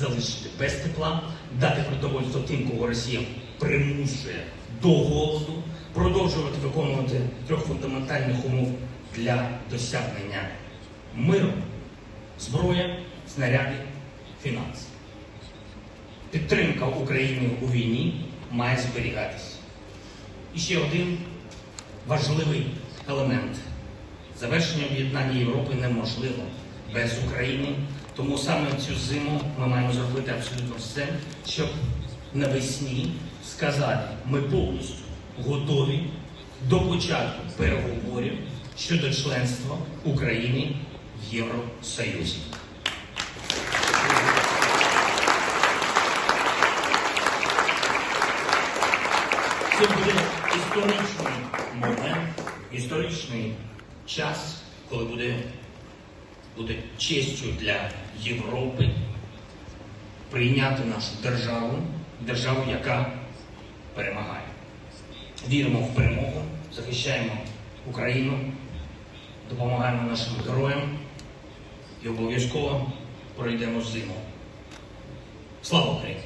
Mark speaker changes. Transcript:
Speaker 1: залишити без тепла, дати продовольство тим, кого Росія примушує до голоду, продовжувати виконувати трьох фундаментальних умов для досягнення миру, зброя, снаряди, фінанси. Підтримка України у війні має зберігатися. І ще один важливий елемент. Завершення об'єднання Європи неможливо без України. Тому саме цю зиму ми маємо зробити абсолютно все, щоб навесні сказати, ми повністю готові до початку переговорів щодо членства України в Євросоюзі. Це буде історичний момент, історичний час, коли буде, буде честю для Європи прийняти нашу державу, державу, яка перемагає. Віримо в перемогу, захищаємо Україну, допомагаємо нашим героям і обов'язково пройдемо зиму. Слава Україні!